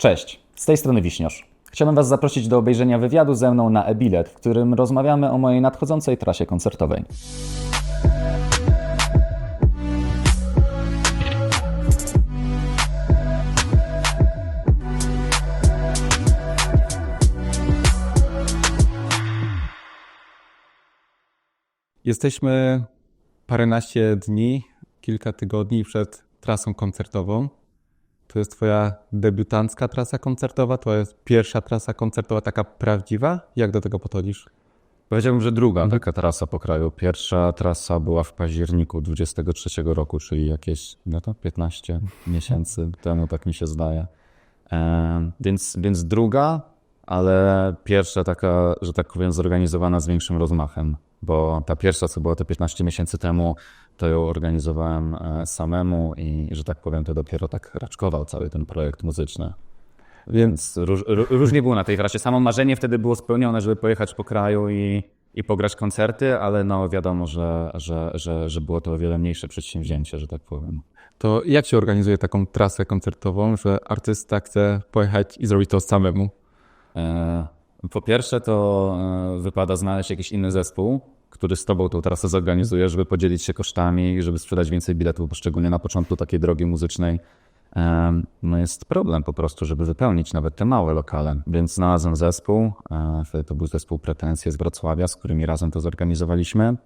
Cześć, z tej strony Wiśniarz. Chciałbym Was zaprosić do obejrzenia wywiadu ze mną na e-bilet, w którym rozmawiamy o mojej nadchodzącej trasie koncertowej. Jesteśmy paręnaście dni, kilka tygodni przed trasą koncertową. To jest twoja debiutancka trasa koncertowa, to jest pierwsza trasa koncertowa taka prawdziwa? Jak do tego podchodzisz? Powiedziałbym, że druga taka trasa po kraju. Pierwsza trasa była w październiku 23 roku, czyli jakieś no to 15 miesięcy temu, tak mi się zdaje. E, więc, więc druga, ale pierwsza taka, że tak powiem, zorganizowana z większym rozmachem, bo ta pierwsza, co była te 15 miesięcy temu, to ją organizowałem e, samemu i, że tak powiem, to dopiero tak raczkował cały ten projekt muzyczny. Więc róż, ró- różnie było na tej trasie. Samo marzenie wtedy było spełnione, żeby pojechać po kraju i, i pograć koncerty, ale no wiadomo, że, że, że, że było to o wiele mniejsze przedsięwzięcie, że tak powiem. To jak się organizuje taką trasę koncertową, że artysta chce pojechać i zrobić to samemu? E, Po pierwsze, to e, wypada znaleźć jakiś inny zespół, który z tobą tą trasę zorganizuje, żeby podzielić się kosztami żeby sprzedać więcej biletów, bo szczególnie na początku takiej drogi muzycznej e, no jest problem po prostu, żeby wypełnić nawet te małe lokale. Więc znalazłem zespół, to był zespół Pretensje z Wrocławia, z którymi razem to zorganizowaliśmy.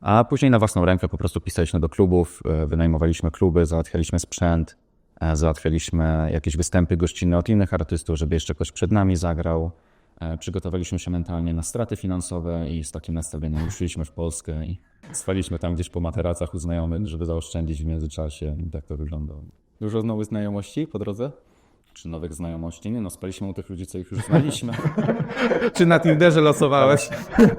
A później na własną rękę po prostu pisaliśmy do klubów, wynajmowaliśmy kluby, załatwialiśmy sprzęt, załatwialiśmy jakieś występy gościnne od innych artystów, żeby jeszcze ktoś przed nami zagrał. E, Przygotowaliśmy się mentalnie na straty finansowe i z takim nastawieniem ruszyliśmy w Polskę i spaliśmy tam gdzieś po materacach u znajomych, żeby zaoszczędzić w międzyczasie. Tak to wyglądało. Dużo nowych znajomości po drodze? Czy nowych znajomości? Nie no, spaliśmy u tych ludzi, co ich już znaliśmy. Czy na Tinderze losowałeś?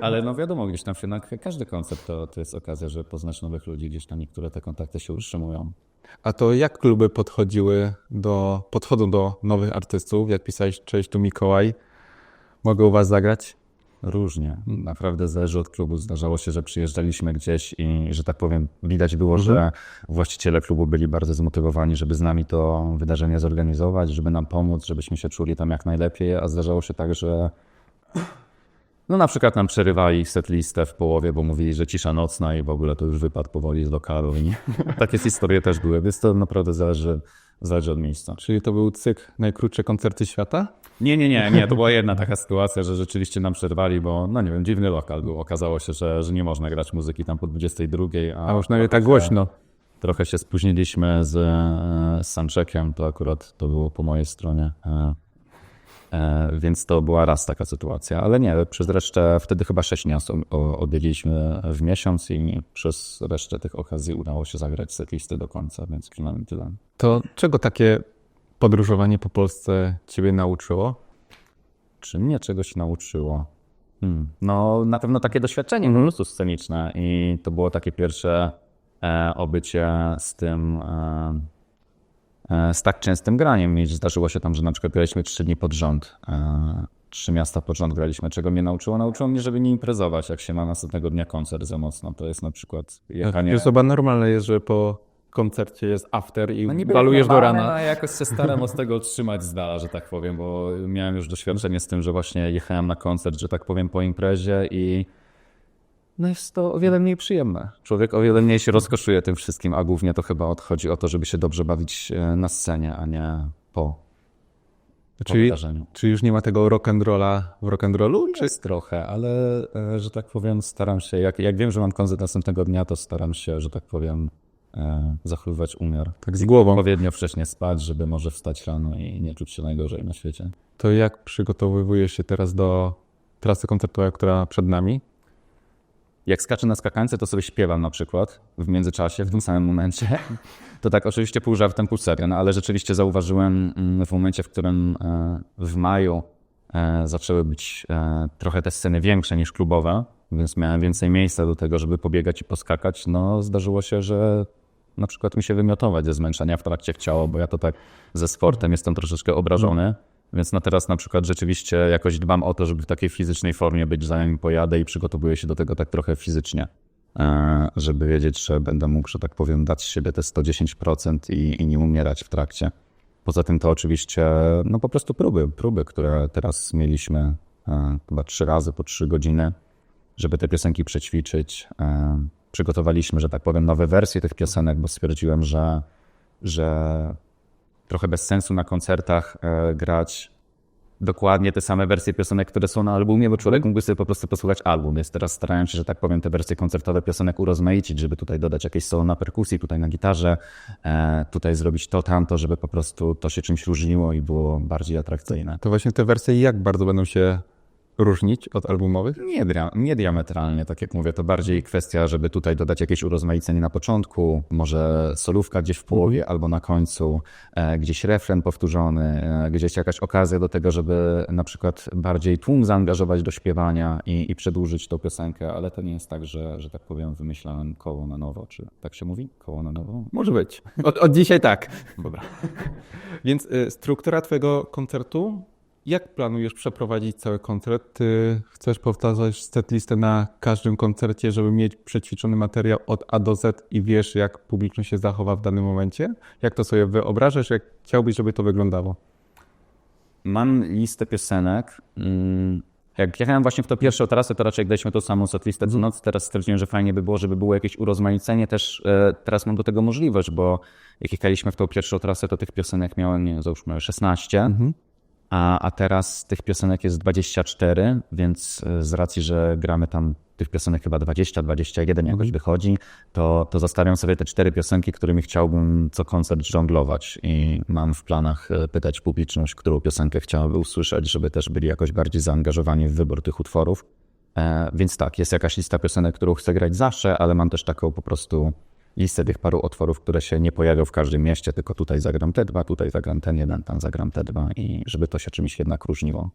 Ale no wiadomo, gdzieś tam jednak każdy koncert to, to jest okazja, że poznasz nowych ludzi, gdzieś tam niektóre te kontakty się utrzymują. A to jak kluby podchodziły do, podchodzą do nowych artystów? Jak pisałeś, cześć, tu Mikołaj, mogę u was zagrać? Różnie. Naprawdę zależy od klubu. Zdarzało się, że przyjeżdżaliśmy gdzieś i, że tak powiem, widać było, że właściciele klubu byli bardzo zmotywowani, żeby z nami to wydarzenie zorganizować, żeby nam pomóc, żebyśmy się czuli tam jak najlepiej, a zdarzało się tak, że no na przykład nam przerywali setlistę w połowie, bo mówili, że cisza nocna i w ogóle to już wypadł powoli z lokalu i takie historie też były, więc to naprawdę zależy, zależy od miejsca. Czyli to był cykl najkrótsze koncerty świata? Nie, nie, nie, nie. To była jedna taka sytuacja, że rzeczywiście nam przerwali, bo no nie wiem, dziwny lokal był. Okazało się, że, że nie można grać muzyki tam po 22, a, A już nawet tak głośno. Trochę się spóźniliśmy z, e, z soundcheckiem, to akurat to było po mojej stronie. E, więc to była raz taka sytuacja, ale nie, przez resztę, wtedy chyba sześć miast o- o- odbyliśmy w miesiąc i przez resztę tych okazji udało się zagrać setlisty do końca, więc przynajmniej tyle. To czego takie podróżowanie po Polsce ciebie nauczyło? Czy mnie czegoś nauczyło? Hmm. No, na pewno takie doświadczenie po prostu sceniczne i to było takie pierwsze e, obycie z tym, e, z tak częstym graniem. I zdarzyło się tam, że na przykład graliśmy trzy dni pod rząd. E, trzy miasta pod rząd graliśmy. Czego mnie nauczyło? Nauczyło mnie, żeby nie imprezować, jak się ma następnego dnia koncert za mocno. To jest na przykład jechanie... Wiesz, chyba normalne jest, że po koncercie jest after i No balujesz do rana. No, jakoś się staram od tego trzymać z dala, że tak powiem, bo miałem już doświadczenie z tym, że właśnie jechałem na koncert, że tak powiem, po imprezie i no jest to o wiele mniej przyjemne. Człowiek o wiele mniej się rozkoszuje tym wszystkim, a głównie to chyba odchodzi o to, żeby się dobrze bawić e, na scenie, a nie po, po Czyli, wydarzeniu. czy już nie ma tego rock'n'rolla w rock'n'rollu? Czy... Jest trochę, ale e, że tak powiem, staram się, jak, jak wiem, że mam koncert następnego dnia, to staram się, że tak powiem, e, zachowywać umiar. Tak z głową. odpowiednio wcześnie spać, żeby może wstać rano i nie czuć się najgorzej na świecie. To jak przygotowujesz się teraz do trasy koncertowej, która przed nami? Jak skaczę na skakance, to sobie śpiewam na przykład w międzyczasie, w tym samym momencie. To tak oczywiście pół żartem, pół serio, no ale rzeczywiście zauważyłem mm, w momencie, w którym e, w maju e, zaczęły być e, trochę te sceny większe niż klubowe, więc miałem więcej miejsca do tego, żeby pobiegać i poskakać, no zdarzyło się, że na przykład mi się wymiotować ze zmęczenia w trakcie chciało, bo ja to tak ze sportem jestem troszeczkę obrażony. Więc na teraz na przykład rzeczywiście jakoś dbam o to, żeby w takiej fizycznej formie być, zanim pojadę i przygotowuję się do tego tak trochę fizycznie, e, żeby wiedzieć, że będę mógł, że tak powiem, dać z siebie te 110% i, i nie umierać w trakcie. Poza tym to oczywiście, no po prostu próby, próby, które teraz mieliśmy e, chyba trzy razy po trzy godziny, żeby te piosenki przećwiczyć. E, przygotowaliśmy, że tak powiem, nowe wersje tych piosenek, bo stwierdziłem, że, że trochę bez sensu na koncertach e, grać dokładnie te same wersje piosenek, które są na albumie, bo człowiek mógłby sobie po prostu posłuchać album. Więc teraz starają się, że tak powiem, te wersje koncertowe piosenek urozmaicić, żeby tutaj dodać jakieś solo na perkusji, tutaj na gitarze, e, tutaj zrobić to, tamto, żeby po prostu to się czymś różniło i było bardziej atrakcyjne. To właśnie te wersje jak bardzo będą się różnić od albumowych? Nie, nie diametralnie, tak jak mówię, to bardziej kwestia, żeby tutaj dodać jakieś urozmaicenie na początku, może solówka gdzieś w połowie albo na końcu, e, gdzieś refren powtórzony, e, gdzieś jakaś okazja do tego, żeby na przykład bardziej tłum zaangażować do śpiewania i, i przedłużyć tą piosenkę, ale to nie jest tak, że, że tak powiem, wymyślałem koło na nowo, czy tak się mówi? Koło na nowo? Może być. Od, od dzisiaj tak. Dobra. Więc y, struktura twojego koncertu, jak planujesz przeprowadzić cały koncert? Ty chcesz powtarzać setlistę na każdym koncercie, żeby mieć przećwiczony materiał od A do Z i wiesz, jak publiczność się zachowa w danym momencie? Jak to sobie wyobrażasz? Jak chciałbyś, żeby to wyglądało? Mam listę piosenek. Mm, Jak jechałem właśnie w to pierwszą trasę, to raczej daliśmy tą samą setlistę co noc. Teraz stwierdziłem, że fajnie by było, żeby było jakieś urozmaicenie. Też e, teraz mam do tego możliwość, bo jak jechaliśmy w tą pierwszą trasę, to tych piosenek miałem, nie wiem, załóżmy 16, a, a teraz tych piosenek jest 24, więc e, z racji, że gramy tam tych piosenek chyba 20, 21 jakoś wychodzi, to, to zostawiam sobie te cztery piosenki, którymi chciałbym co koncert żonglować i mam w planach e, pytać publiczność, którą piosenkę chciałaby usłyszeć, żeby też byli jakoś bardziej zaangażowani w wybór tych utworów. E, więc tak, jest jakaś lista piosenek, którą chcę grać zawsze, ale mam też taką po prostu listę tych paru utworów, które się nie pojawią w każdym mieście, tylko tutaj zagram te dwa, tutaj zagram ten jeden, tam zagram te dwa i żeby to się czymś jednak różniło.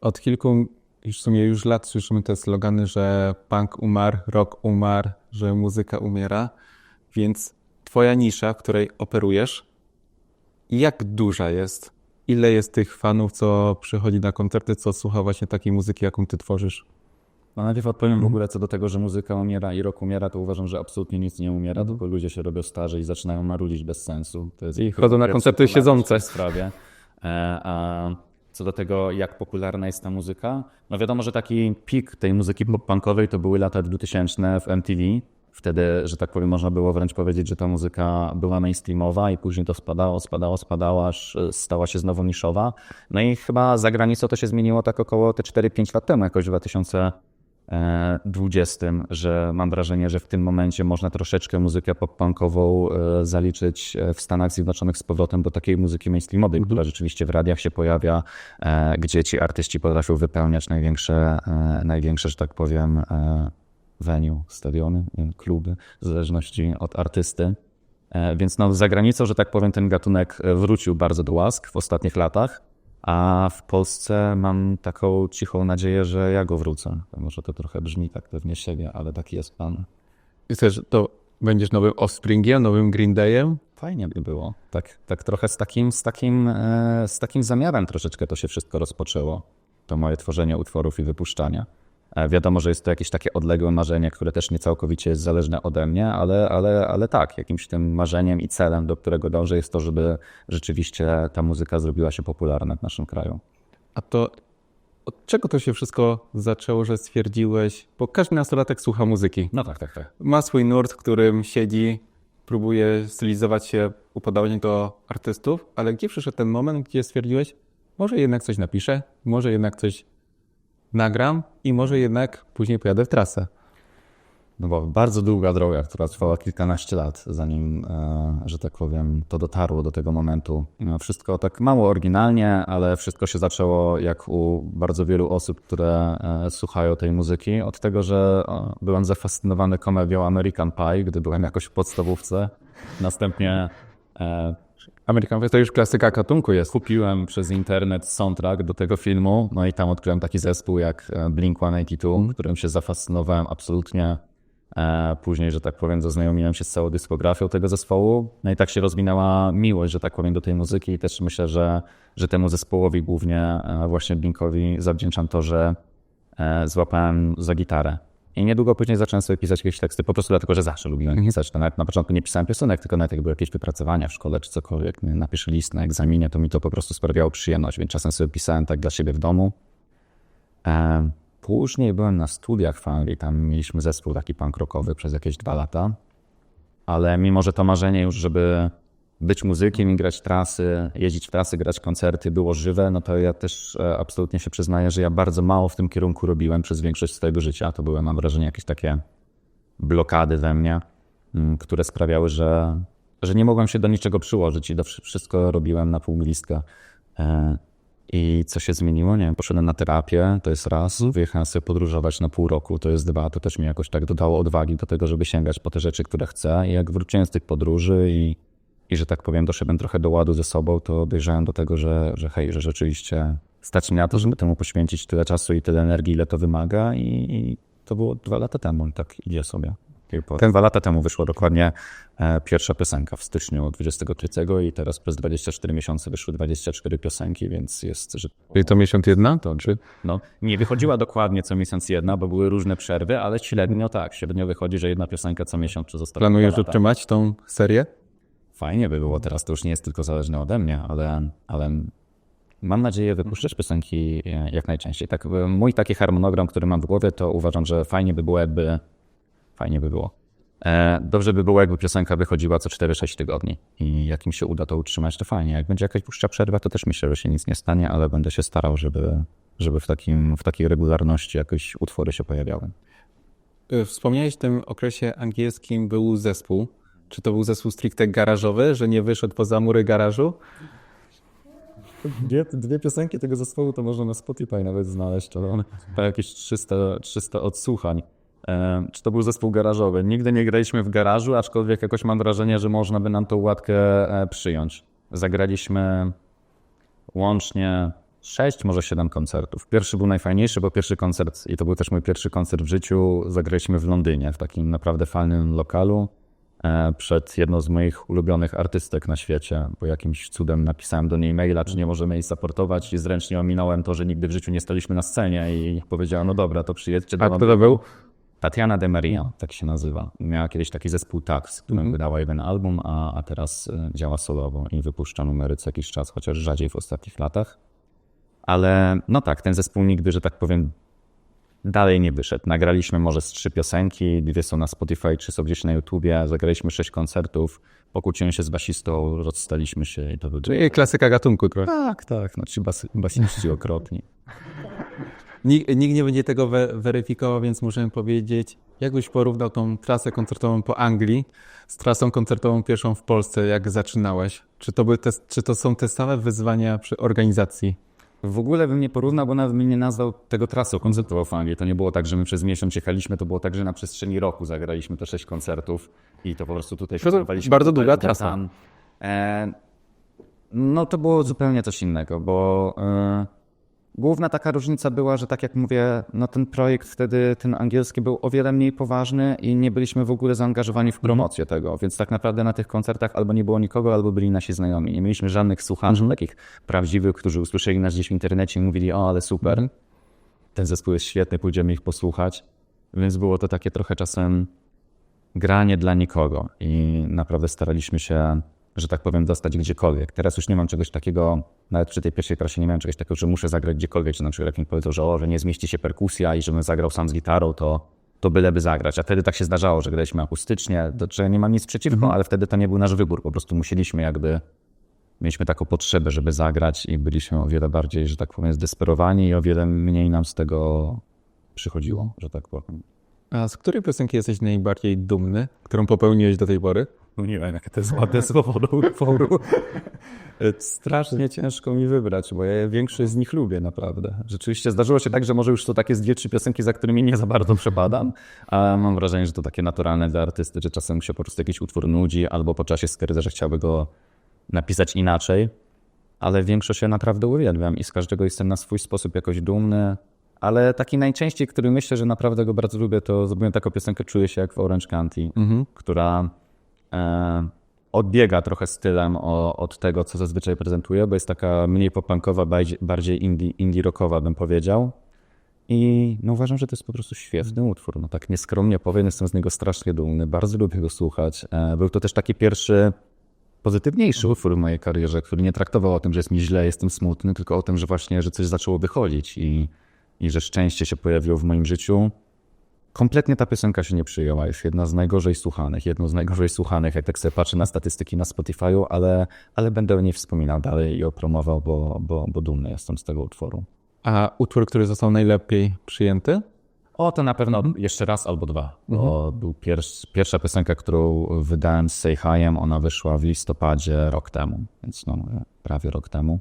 Od kilku w sumie już lat słyszymy te slogany, że punk umarł, rock umarł, że muzyka umiera, więc twoja nisza, w której operujesz, jak duża jest? Ile jest tych fanów, co przychodzi na koncerty, co słucha właśnie takiej muzyki, jaką ty tworzysz? No najpierw odpowiem w ogóle co do tego, że muzyka umiera i rok umiera, to uważam, że absolutnie nic nie umiera, tylko ludzie się robią starzy i zaczynają marudzić bez sensu. To jest I chodzą na koncerty siedzące. w sprawie. E, A co do tego, jak popularna jest ta muzyka, no wiadomo, że taki pik tej muzyki pop-punkowej to były lata 2000 w MTV. Wtedy, że tak powiem, można było wręcz powiedzieć, że ta muzyka była mainstreamowa i później to spadało, spadało, spadało, aż e, stała się znowu niszowa. No i chyba za granicą to się zmieniło tak około te 4-5 lat temu, jakoś w 2000 e, 20, że mam wrażenie, że w tym momencie można troszeczkę muzykę pop-punkową e, zaliczyć e, w Stanach Zjednoczonych z powrotem do takiej muzyki mainstreamowej, która rzeczywiście w radiach się pojawia, e, gdzie ci artyści potrafią wypełniać największe, największe że tak powiem, venue, stadiony, kluby, w zależności od artysty. Więc no, za granicą, że tak powiem, ten gatunek wrócił bardzo do łask w ostatnich latach, a w Polsce mam taką cichą nadzieję, że ja go wrócę. Może to trochę brzmi tak pewnie siebie, ale taki jest plan. Chcesz, to będziesz nowym Offspringiem, nowym Green Dayem? Fajnie by było. Tak, tak trochę z takim, z, takim, e, z takim zamiarem troszeczkę to się wszystko rozpoczęło. To moje tworzenie utworów i wypuszczania. E, Wiadomo, że jest to jakieś takie odległe marzenie, które też nie całkowicie jest zależne ode mnie, ale, ale, ale tak, jakimś tym marzeniem i celem, do którego dążę, jest to, żeby rzeczywiście ta muzyka zrobiła się popularna w naszym kraju. A to od czego to się wszystko zaczęło, że stwierdziłeś, bo każdy nastolatek słucha muzyki. No tak, tak, tak. Ma swój nurt, w którym siedzi, próbuje stylizować się, upodobać do artystów, ale gdzie przyszedł ten moment, gdzie stwierdziłeś, może jednak coś napiszę, może jednak coś nagram i może jednak później pojadę w trasę. No bo bardzo długa droga, która trwała kilkanaście lat, zanim, e, że tak powiem, to dotarło do tego momentu. Wszystko tak mało oryginalnie, ale wszystko się zaczęło jak u bardzo wielu osób, które e, słuchają tej muzyki, od tego, że byłem zafascynowany komedią American Pie, gdy byłem jakoś w podstawówce. Następnie e, American Pie to już klasyka gatunku jest. kupiłem przez internet soundtrack do tego filmu, no i tam odkryłem taki zespół jak e, Blink-182, którym się zafascynowałem absolutnie. E, Później, że tak powiem, zaznajomiłem się z całą dyskografią tego zespołu. No i tak się rozwinęła miłość, że tak powiem, do tej muzyki i też myślę, że, że temu zespołowi głównie e, właśnie Blinkowi zawdzięczam to, że złapałem za gitarę. I niedługo później zacząłem sobie pisać jakieś teksty, po prostu dlatego, że zawsze lubiłem Mhm. pisać. To nawet na początku nie pisałem piosenek, tylko nawet jak były jakieś wypracowania w szkole czy cokolwiek, nie, napiszę list na egzaminie, to mi to po prostu sprawiało przyjemność, więc czasem sobie pisałem tak dla siebie w domu. Później byłem na studiach w Anglii, tam mieliśmy zespół taki punk rockowy przez jakieś dwa lata, ale mimo, że to marzenie już, żeby być muzykiem i grać trasy, jeździć w trasy, grać koncerty było żywe, no to ja też e, absolutnie się przyznaję, że ja bardzo mało w tym kierunku robiłem przez większość swojego życia. To były, mam wrażenie, jakieś takie blokady we mnie, mm, które sprawiały, że, że nie mogłem się do niczego przyłożyć i to wszy- wszystko robiłem na pół listka. E, I co się zmieniło? Nie wiem, poszedłem na terapię, to jest raz, wyjechałem sobie podróżować na pół roku, to jest dwa, to też mi jakoś tak dodało odwagi do tego, żeby sięgać po te rzeczy, które chcę. I jak wróciłem z tych podróży i, i że tak powiem, doszedłem trochę do ładu ze sobą, to dojrzałem do tego, że, że hej, że rzeczywiście stać mi na to, żeby temu poświęcić tyle czasu i tyle energii, ile to wymaga i, i to było dwa lata temu i tak idzie sobie. Ten dwa lata temu wyszła dokładnie e, pierwsza piosenka w styczniu 23 i teraz przez 24 miesiące wyszły 24 piosenki, więc jest, że Czyli to miesiąc jedna, to czy? no, nie wychodziła dokładnie co miesiąc jedna, bo były różne przerwy, ale średnio tak, średnio wychodzi, że jedna piosenka co miesiąc przez ostatnie Planujesz utrzymać tą serię? Fajnie by było, teraz to już nie jest tylko zależne ode mnie, ale, ale mam nadzieję wypuszczać piosenki e, jak najczęściej. Tak, e, mój taki harmonogram, który mam w głowie, to uważam, że fajnie by było, jakby fajnie by było. E, dobrze by było, jakby piosenka wychodziła co 4-6 tygodni i jak mi się uda to utrzymać, to fajnie. Jak będzie jakaś dłuższa przerwa, to też myślę, że się nic nie stanie, ale będę się starał, żeby, żeby w, takim, w takiej regularności jakoś utwory się pojawiały. Wspomniałeś w tym okresie angielskim był zespół. Czy to był zespół stricte garażowy, że nie wyszedł poza mury garażu? Dwie, dwie piosenki tego zespołu to można na Spotify nawet znaleźć, to one ma jakieś 300, 300 odsłuchań. E, czy to był zespół garażowy? Nigdy nie graliśmy w garażu, aczkolwiek jakoś mam wrażenie, że można by nam tą łatkę e, przyjąć. Zagraliśmy łącznie 6, może 7 koncertów. Pierwszy był najfajniejszy, bo pierwszy koncert, i to był też mój pierwszy koncert w życiu, zagraliśmy w Londynie, w takim naprawdę fajnym lokalu przed jedną z moich ulubionych artystek na świecie, bo jakimś cudem napisałem do niej maila, czy nie możemy jej supportować i zręcznie ominąłem to, że nigdy w życiu nie staliśmy na scenie i powiedziała, no dobra, to przyjedźcie do A kto to był? Tatiana de Maria, tak się nazywa. Miała kiedyś taki zespół Tax, z którym wydała jeden album, a, a teraz e, działa solowo i wypuszcza numery co jakiś czas, chociaż rzadziej w ostatnich latach. Ale no tak, ten zespół nigdy, że tak powiem, dalej nie wyszedł. Nagraliśmy może z trzy piosenki, dwie są na Spotify, trzy są gdzieś na YouTubie, zagraliśmy sześć koncertów, pokłóciłem się z basistą, rozstaliśmy się i to był... Czyli klasyka gatunku trochę. Tak, tak, no ci bas- basiści okropni. Nikt, nikt nie będzie tego we, weryfikował, więc możemy powiedzieć, jakbyś porównał tą trasę koncertową po Anglii z trasą koncertową pierwszą w Polsce, jak zaczynałeś? Czy to, były te, czy to są te same wyzwania przy organizacji? W ogóle bym nie porównał, bo nawet bym nie nazwał tego trasą koncertową w Anglii. To nie było tak, że my przez miesiąc jechaliśmy, to było tak, że na przestrzeni roku zagraliśmy te sześć koncertów i to po prostu tutaj festywaliśmy bardzo długa trasa. tam. E, no to było zupełnie coś innego, bo e, główna taka różnica była, że tak jak mówię, no ten projekt wtedy, ten angielski był o wiele mniej poważny i nie byliśmy w ogóle zaangażowani w promocję tego, więc tak naprawdę na tych koncertach albo nie było nikogo, albo byli nasi znajomi. Nie mieliśmy żadnych słuchaczy takich prawdziwych, którzy usłyszeli nas gdzieś w internecie i mówili, o ale super, ten zespół jest świetny, pójdziemy ich posłuchać. Więc było to takie trochę czasem granie dla nikogo i naprawdę staraliśmy się, że tak powiem, dostać gdziekolwiek. Teraz już nie mam czegoś takiego, nawet przy tej pierwszej trasie nie miałem czegoś takiego, że muszę zagrać gdziekolwiek, czy na przykład jak mi powiedział, że, o, że nie zmieści się perkusja i żebym zagrał sam z gitarą, to, to byleby zagrać. A wtedy tak się zdarzało, że graliśmy akustycznie, czego nie mam nic przeciwko, ale wtedy to nie był nasz wybór, po prostu musieliśmy jakby mieliśmy taką potrzebę, żeby zagrać i byliśmy o wiele bardziej, że tak powiem, zdesperowani i o wiele mniej nam z tego przychodziło, że tak powiem. A z której piosenki jesteś najbardziej dumny, którą popełniłeś do tej pory? No nie wiem, jakie to jest ładne słowo do utworu. Strasznie ciężko mi wybrać, bo ja większość z nich lubię naprawdę. Rzeczywiście zdarzyło się tak, że może już to takie z dwie, trzy piosenki, za którymi nie za bardzo przepadam, a mam wrażenie, że to takie naturalne dla artysty, że czasem się po prostu jakiś utwór nudzi, albo po czasie stwierdza, że chciałby go napisać inaczej, ale większość ja naprawdę uwielbiam i z każdego jestem na swój sposób jakoś dumny. Ale taki najczęściej, który myślę, że naprawdę go bardzo lubię, to zrobiłem taką piosenkę Czuję się jak w Orange County, która e, odbiega trochę stylem o, od tego, co zazwyczaj prezentuję, bo jest taka mniej popankowa, bardziej, bardziej indie, indie rockowa, bym powiedział. I no uważam, że to jest po prostu świetny utwór. No tak nieskromnie powiem, jestem z niego strasznie dumny, bardzo lubię go słuchać. E, Był to też taki pierwszy pozytywniejszy utwór w mojej karierze, który nie traktował o tym, że jest mi źle, jestem smutny, tylko o tym, że właśnie, że coś zaczęło wychodzić i, i że szczęście się pojawiło w moim życiu. Kompletnie ta piosenka się nie przyjęła. Jest jedna z najgorzej słuchanych, jedną z najgorzej słuchanych, jak tak sobie patrzę na statystyki na Spotify'u, ale, ale będę o niej wspominał dalej i opromował, bo, bo, bo dumny jestem z tego utworu. A utwór, który został najlepiej przyjęty? O, to na pewno jeszcze raz albo dwa. To był piers- pierwsza piosenka, którą wydałem z Say Hi'em. Ona wyszła w listopadzie rok temu, więc no, prawie rok temu.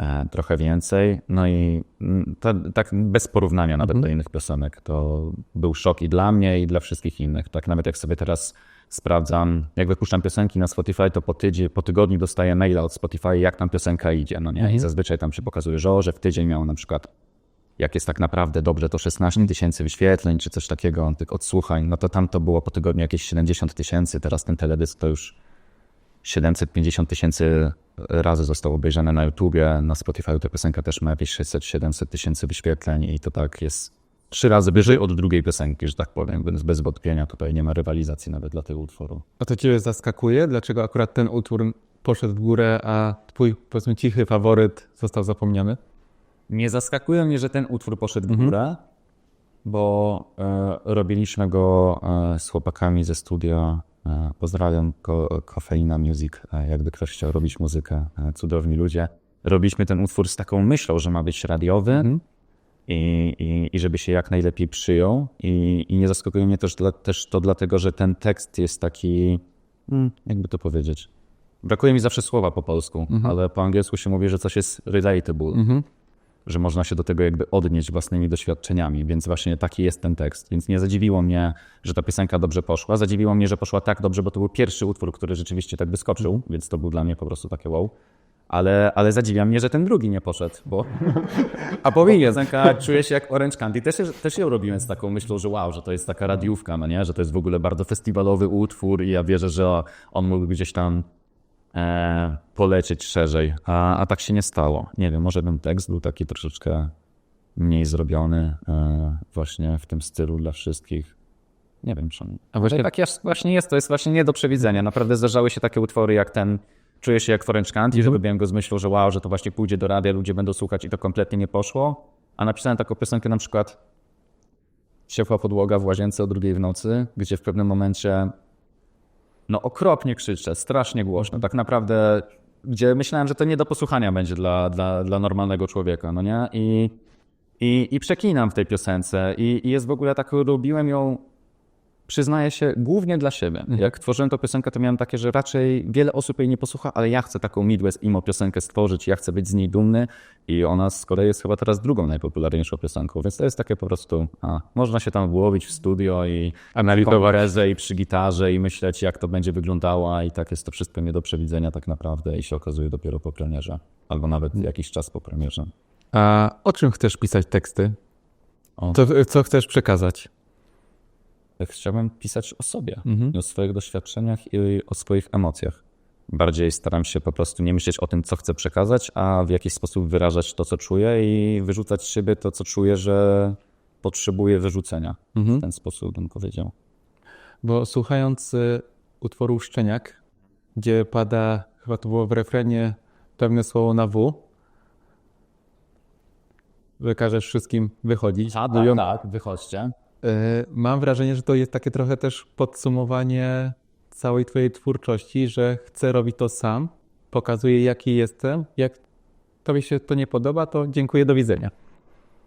E, trochę więcej. No i mm, to, tak bez porównania nawet do innych piosenek. To był szok i dla mnie, i dla wszystkich innych. Tak nawet jak sobie teraz sprawdzam, jak wypuszczam piosenki na Spotify, to po, tydzień, po tygodniu dostaję maila od Spotify, jak tam piosenka idzie. No nie? I zazwyczaj tam się pokazuje, że, o, że w tydzień miał na przykład jak jest tak naprawdę dobrze, to 16 tysięcy wyświetleń czy coś takiego, tych odsłuchań, no to tam to było po tygodniu jakieś 70 tysięcy, teraz ten teledysk to już 750 tysięcy razy został obejrzany na YouTubie, na Spotify ta piosenka też ma jakieś 600-700 tysięcy wyświetleń i to tak jest trzy razy wyżej od drugiej piosenki, że tak powiem, więc bez wątpienia tutaj nie ma rywalizacji nawet dla tego utworu. A to cię zaskakuje? Dlaczego akurat ten utwór poszedł w górę, a twój, powiedzmy, cichy faworyt został zapomniany? Nie zaskakuje mnie, że ten utwór poszedł w górę, bo e, robiliśmy go e, z chłopakami ze studia. E, pozdrawiam ko, Kofeina Music, e, jakby ktoś chciał robić muzykę, e, cudowni ludzie. Robiliśmy ten utwór z taką myślą, że ma być radiowy i, i, i żeby się jak najlepiej przyjął. I, i nie zaskakuje mnie też, dla, też to dlatego, że ten tekst jest taki, hmm, jakby to powiedzieć. Brakuje mi zawsze słowa po polsku, ale po angielsku się mówi, że coś jest relatable że można się do tego jakby odnieść własnymi doświadczeniami, więc właśnie taki jest ten tekst. Więc nie zadziwiło mnie, że ta piosenka dobrze poszła. Zadziwiło mnie, że poszła tak dobrze, bo to był pierwszy utwór, który rzeczywiście tak wyskoczył, więc to był dla mnie po prostu takie wow. Ale, ale zadziwia mnie, że ten drugi nie poszedł, bo A powinien. piosenka czuje się jak Orange Candy. Też, też ją robiłem z taką myślą, że wow, że to jest taka radiówka, no nie? że to jest w ogóle bardzo festiwalowy utwór i ja wierzę, że on mógł gdzieś tam e, polecieć szerzej, a, a tak się nie stało. Nie wiem, może ten tekst był taki troszeczkę mniej zrobiony e, właśnie w tym stylu dla wszystkich. Nie wiem, czy on... A właśnie- tak właśnie jest, to jest właśnie nie do przewidzenia. Naprawdę zdarzały się takie utwory jak ten Czuję się jak Orange Candy, że robiłem go z myślą, że wow, że to właśnie pójdzie do radia, ludzie będą słuchać i to kompletnie nie poszło. A napisałem taką piosenkę na przykład Ciepła podłoga w łazience o drugiej w nocy, gdzie w pewnym momencie no okropnie krzyczę, strasznie głośno, tak naprawdę, gdzie myślałem, że to nie do posłuchania będzie dla, dla, dla normalnego człowieka, no nie? I, i, i przeklinam w tej piosence i, i jest w ogóle tak, robiłem ją, przyznaję się, głównie dla siebie. Jak tworzyłem tę piosenkę, to miałem takie, że raczej wiele osób jej nie posłucha, ale ja chcę taką Midwest Emo piosenkę stworzyć, ja chcę być z niej dumny i ona z kolei jest chyba teraz drugą najpopularniejszą piosenką, więc to jest takie po prostu, a, można się tam włowić w studio i Analizować. i przy gitarze i myśleć, jak to będzie wyglądało, i tak jest to wszystko nie do przewidzenia tak naprawdę i się okazuje dopiero po premierze, albo nawet jakiś czas po premierze. A o czym chcesz pisać teksty? O. Co, co chcesz przekazać? Chciałbym pisać o sobie, i o swoich doświadczeniach i o swoich emocjach. Bardziej staram się po prostu nie myśleć o tym, co chcę przekazać, a w jakiś sposób wyrażać to, co czuję i wyrzucać z siebie to, co czuję, że potrzebuję wyrzucenia. W ten sposób bym powiedział. Bo słuchając y, utworu Szczeniak, gdzie pada, chyba to było w refrenie, pewne słowo na W, że każesz wszystkim wychodzić. Lubią- tak, wychodźcie. Y, Mam wrażenie, że to jest takie trochę też podsumowanie całej twojej twórczości, że chcę robić to sam, pokazuję jaki jestem. Jak tobie się to nie podoba, to dziękuję, do widzenia.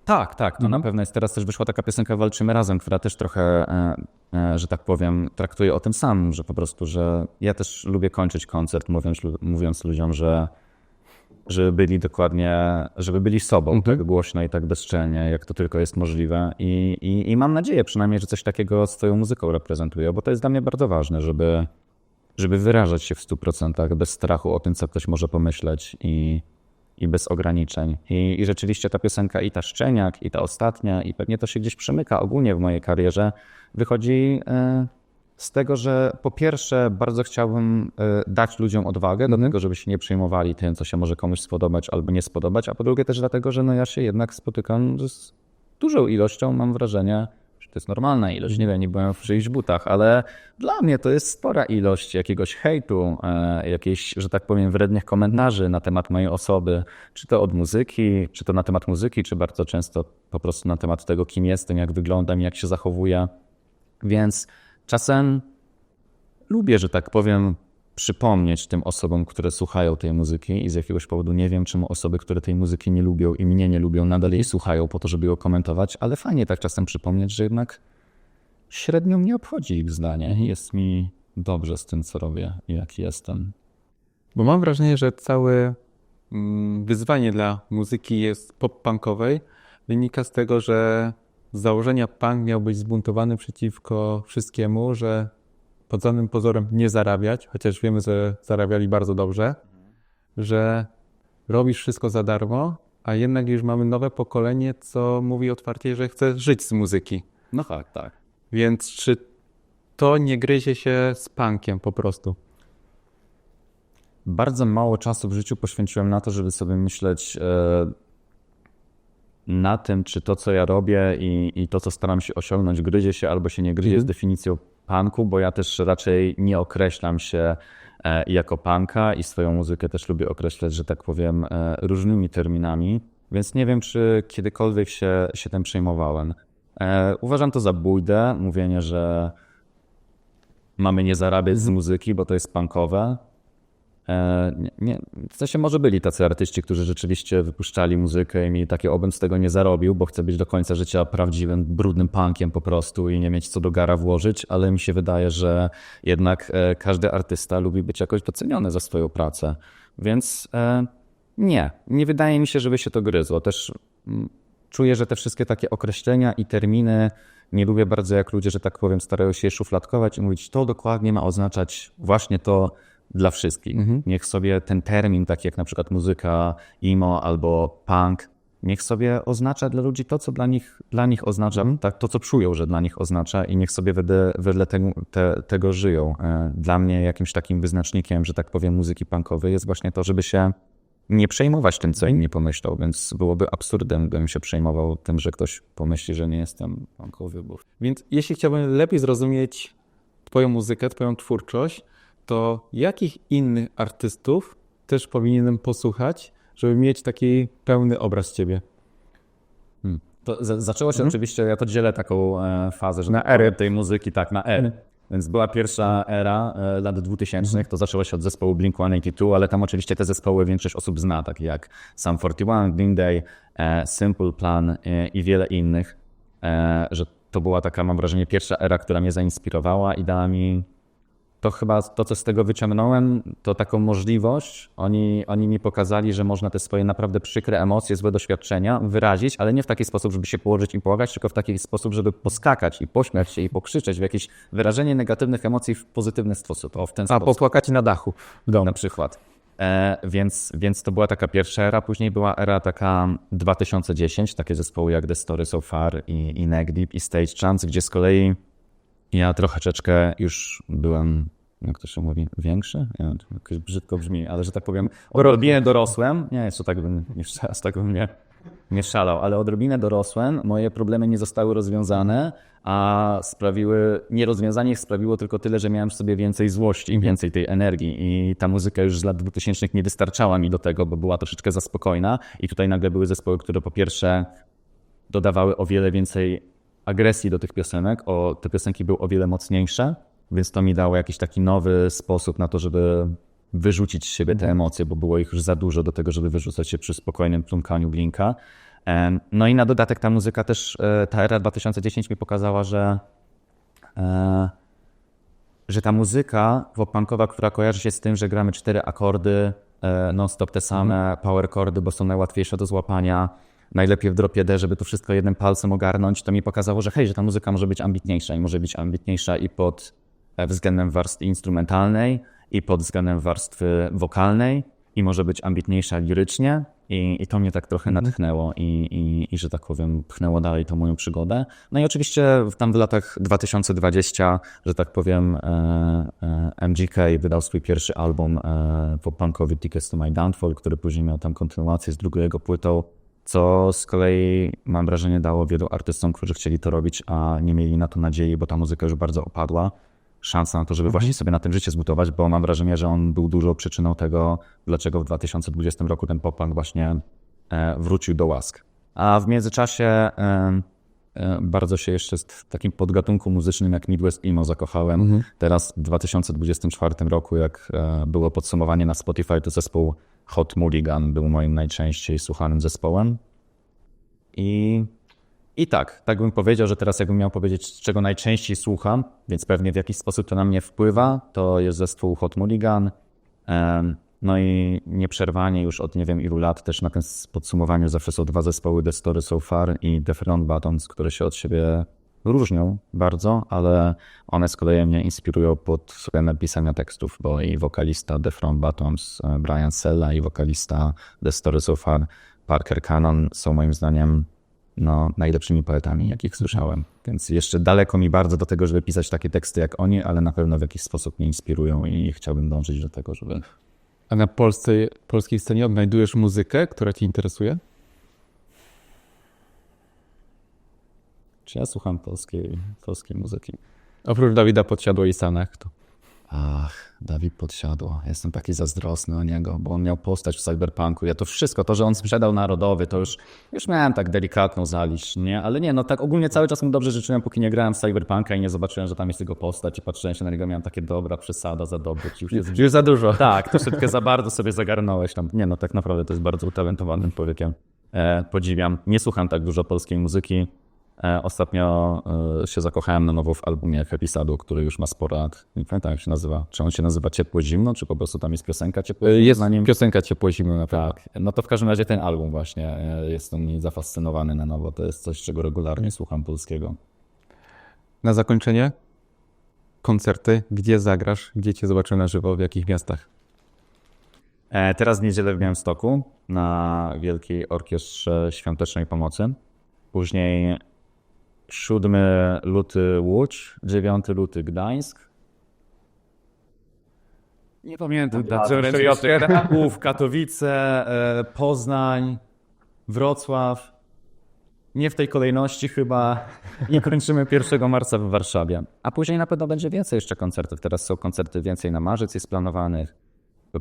Tak, tak, to na pewno jest. Teraz też wyszła taka piosenka Walczymy Razem, która też trochę, e, e, że tak powiem, traktuje o tym samym, że po prostu, że ja też lubię kończyć koncert, mówiąc, mówiąc ludziom, że żeby byli dokładnie, żeby byli sobą, tak głośno i tak bezczelnie, jak to tylko jest możliwe. I, i, I mam nadzieję przynajmniej, że coś takiego z twoją muzyką reprezentuję, bo to jest dla mnie bardzo ważne, żeby, żeby wyrażać się w 100% bez strachu o tym, co ktoś może pomyśleć i, i bez ograniczeń. I, I rzeczywiście ta piosenka i ta Szczeniak, i ta ostatnia, i pewnie to się gdzieś przemyka ogólnie w mojej karierze, wychodzi e, z tego, że po pierwsze bardzo chciałbym e, dać ludziom odwagę do tego, żeby się nie przejmowali tym, co się może komuś spodobać albo nie spodobać, a po drugie też dlatego, że no ja się jednak spotykam z dużą ilością mam wrażenie, że to jest normalna ilość. Nie wiem, nie byłem w czyichś butach, ale dla mnie to jest spora ilość jakiegoś hejtu, e, jakiejś, że tak powiem, wrednych komentarzy na temat mojej osoby, czy to od muzyki, czy to na temat muzyki, czy bardzo często po prostu na temat tego, kim jestem, jak wyglądam, jak się zachowuję. Więc czasem lubię, że tak powiem, przypomnieć tym osobom, które słuchają tej muzyki i z jakiegoś powodu nie wiem, czemu osoby, które tej muzyki nie lubią i mnie nie lubią, nadal jej słuchają po to, żeby ją komentować, ale fajnie tak czasem przypomnieć, że jednak średnio mnie obchodzi ich zdanie. Jest mi dobrze z tym, co robię i jaki jestem. Bo mam wrażenie, że całe mm, wyzwanie dla muzyki jest pop-punkowej wynika z tego, że z założenia punk miał być zbuntowany przeciwko wszystkiemu, że pod żadnym pozorem nie zarabiać, chociaż wiemy, że zarabiali bardzo dobrze, że robisz wszystko za darmo, a jednak już mamy nowe pokolenie, co mówi otwarcie, że chce żyć z muzyki. No tak, tak. Więc czy to nie gryzie się z punkiem po prostu? Bardzo mało czasu w życiu poświęciłem na to, żeby sobie myśleć e, na tym, czy to, co ja robię i, i to, co staram się osiągnąć, gryzie się albo się nie gryzie z definicją punku, bo ja też raczej nie określam się e, jako punka i swoją muzykę też lubię określać, że tak powiem, e, różnymi terminami, więc nie wiem, czy kiedykolwiek się, się tym przejmowałem. E, Uważam to za bójdę, mówienie, że mamy nie zarabiać z muzyki, bo to jest punkowe. E, nie, w sensie może byli tacy artyści, którzy rzeczywiście wypuszczali muzykę i mieli takie, obym z tego nie zarobił, bo chcę być do końca życia prawdziwym, brudnym punkiem po prostu i nie mieć co do gara włożyć, ale mi się wydaje, że jednak e, każdy artysta lubi być jakoś doceniony za swoją pracę. Więc e, nie, nie wydaje mi się, żeby się to gryzło. Też czuję, że te wszystkie takie określenia i terminy nie lubię bardzo, jak ludzie, że tak powiem, starają się je szufladkować i mówić, to dokładnie ma oznaczać właśnie to dla wszystkich. Niech sobie ten termin, taki jak na przykład muzyka emo albo punk, niech sobie oznacza dla ludzi to, co dla nich, dla nich oznacza, tak, to, co czują, że dla nich oznacza i niech sobie wedle, wedle tego, te, tego żyją. E, Dla mnie jakimś takim wyznacznikiem, że tak powiem, muzyki punkowej jest właśnie to, żeby się nie przejmować tym, co inni pomyślą, więc byłoby absurdem, gdybym się przejmował tym, że ktoś pomyśli, że nie jestem punkowy, bo Więc jeśli chciałbym lepiej zrozumieć Twoją muzykę, Twoją twórczość, to jakich innych artystów też powinienem posłuchać, żeby mieć taki pełny obraz Ciebie? To z- zaczęło się oczywiście, ja to dzielę taką e, fazę, że Na ery. tej muzyki, tak, na ery. Więc była pierwsza era e, lat 2000, to zaczęło się od zespołu Blink-182, ale tam oczywiście te zespoły większość osób zna, takie jak Sam 41, Green Day, e, Simple Plan e, i wiele innych, e, że to była taka, mam wrażenie, pierwsza era, która mnie zainspirowała i dała mi to chyba to, co z tego wyciągnąłem, to taką możliwość. Oni, oni mi pokazali, że można te swoje naprawdę przykre emocje, złe doświadczenia wyrazić, ale nie w taki sposób, żeby się położyć i płakać, tylko w taki sposób, żeby poskakać i pośmiać się i pokrzyczeć w jakieś wyrażenie negatywnych emocji w pozytywny sposób. O, w ten A, sposób popłakać na dachu w domu. na przykład. E, więc, więc to była taka pierwsza era, później była era taka 2010, takie zespoły jak The Story So Far i, i Neck Deep i Stage Chance, gdzie z kolei ja troszeczkę już byłem, jak to się mówi, większy? Nie, wiem, jakoś brzydko brzmi, ale że tak powiem, odrobinę dorosłem. Nie, jeszcze tak bym, jeszcze aż tak bym nie, nie szalał, ale odrobinę dorosłem, moje problemy nie zostały rozwiązane, a sprawiły, nierozwiązanie ich sprawiło tylko tyle, że miałem w sobie więcej złości i więcej tej energii i ta muzyka już z lat 2000 nie wystarczała mi do tego, bo była troszeczkę za spokojna i tutaj nagle były zespoły, które po pierwsze dodawały o wiele więcej agresji do tych piosenek, o, te piosenki były o wiele mocniejsze, więc to mi dało jakiś taki nowy sposób na to, żeby wyrzucić z siebie te emocje, bo było ich już za dużo do tego, żeby wyrzucać je przy spokojnym plumkaniu blinka. No i na dodatek ta muzyka też, e, ta era 2010 mi pokazała, że e, że ta muzyka pop-punkowa, która kojarzy się z tym, że gramy cztery akordy, e, non-stop te same power chordy, bo są najłatwiejsze do złapania, najlepiej w dropie D, żeby to wszystko jednym palcem ogarnąć, to mi pokazało, że hej, że ta muzyka może być ambitniejsza i może być ambitniejsza i pod e, względem warstwy instrumentalnej, i pod względem warstwy wokalnej, i może być ambitniejsza lirycznie. I, i to mnie tak trochę natchnęło i, i, i, że tak powiem, pchnęło dalej tą moją przygodę. No i oczywiście w- tam w latach 2020, że tak powiem, e, e, MGK wydał swój pierwszy album e, pop-punkowy Tickets to My Downfall, który później miał tam kontynuację z drugą jego płytą. Co z kolei mam wrażenie dało wielu artystom, którzy chcieli to robić, a nie mieli na to nadziei, bo ta muzyka już bardzo opadła, szansę na to, żeby właśnie sobie na tym życie zbudować, bo mam wrażenie, że on był dużą przyczyną tego, dlaczego w 2020 roku ten pop-punk właśnie e, wrócił do łask. A w międzyczasie e, e, bardzo się jeszcze w takim podgatunku muzycznym jak Midwest Emo zakochałem. Teraz w 2024 roku, jak było podsumowanie na Spotify, to zespół Hot Mulligan był moim najczęściej słuchanym zespołem. I, I tak, tak bym powiedział, że teraz jakbym miał powiedzieć, czego najczęściej słucham, więc pewnie w jakiś sposób to na mnie wpływa, to jest zespół Hot Mulligan. No i nieprzerwanie już od nie wiem ilu lat też na tym podsumowaniu zawsze są dwa zespoły The Story So Far i The Front Buttons, które się od siebie różnią bardzo, ale one z kolei mnie inspirują pod względem pisania tekstów, bo i wokalista The Front Buttons e, Brian Sella i wokalista The Story So Far Parker Cannon są moim zdaniem no, najlepszymi poetami, jakich słyszałem. Więc jeszcze daleko mi bardzo do tego, żeby pisać takie teksty jak oni, ale na pewno w jakiś sposób mnie inspirują i chciałbym dążyć do tego, żeby A na polskiej, polskiej scenie odnajdujesz muzykę, która cię interesuje? Czy ja słucham polskiej, polskiej muzyki? Oprócz Dawida Podsiadło i Sanach, to Ach, Dawid Podsiadło. Jestem taki zazdrosny o niego, bo on miał postać w Cyberpunku. Ja to wszystko, to, że on sprzedał Narodowy, to już, już miałem tak delikatną zaliczkę, nie? Ale nie, no tak ogólnie cały czas mu dobrze życzyłem, póki nie grałem w Cyberpunka i nie zobaczyłem, że tam jest jego postać i patrzyłem się na niego, miałem takie dobra przesada za dobrych. Już jest już za dużo. tak, troszeczkę za bardzo sobie zagarnąłeś tam. Nie no, tak naprawdę to jest bardzo utalentowanym człowiekiem. E, podziwiam. Nie słucham tak dużo polskiej muzyki. E, ostatnio e, się zakochałem na nowo w albumie Happy Sadu, który już ma sporo lat. Nie pamiętam jak się nazywa. Czy on się nazywa Ciepło Zimno, czy po prostu tam jest piosenka Ciepło Zimno? Jest na nim. piosenka Ciepło Zimno na pewno. Tak, no to w każdym razie ten album właśnie e, jest mi zafascynowany na nowo. To jest coś, czego regularnie słucham polskiego. Na zakończenie koncerty. Gdzie zagrasz? Gdzie cię zobaczę na żywo? W jakich miastach? E, Teraz w niedzielę w Białymstoku na Wielkiej Orkiestrze Świątecznej Pomocy. Później 7 luty Łódź, 9 luty Gdańsk. Nie pamiętam. Kraków, Katowice, e, Poznań, Wrocław. Nie w tej kolejności chyba. I kończymy 1 marca w Warszawie. A później na pewno będzie więcej jeszcze koncertów. Teraz są koncerty więcej na marzec jest planowanych.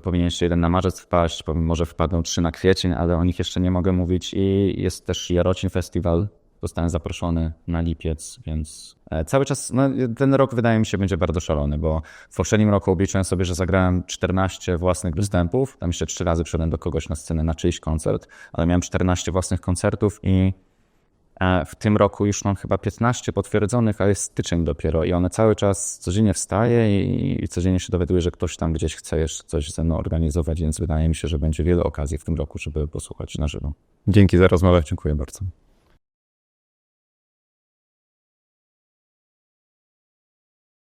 Powinien jeszcze jeden na marzec wpaść, może wpadną trzy na kwiecień, ale o nich jeszcze nie mogę mówić. I jest też Jarocin Festiwal. Zostałem zaproszony na lipiec, więc e, cały czas, no, ten rok wydaje mi się będzie bardzo szalony, bo w poprzednim roku obliczyłem sobie, że zagrałem 14 własnych występów. Tam jeszcze trzy razy przyszedłem do kogoś na scenę na czyjś koncert, ale miałem 14 własnych koncertów i e, w tym roku już mam chyba 15 potwierdzonych, a jest styczeń dopiero i one cały czas codziennie wstaje i, i codziennie się dowiaduje, że ktoś tam gdzieś chce jeszcze coś ze mną organizować, więc wydaje mi się, że będzie wiele okazji w tym roku, żeby posłuchać na żywo. Dzięki za rozmowę. Dziękuję bardzo.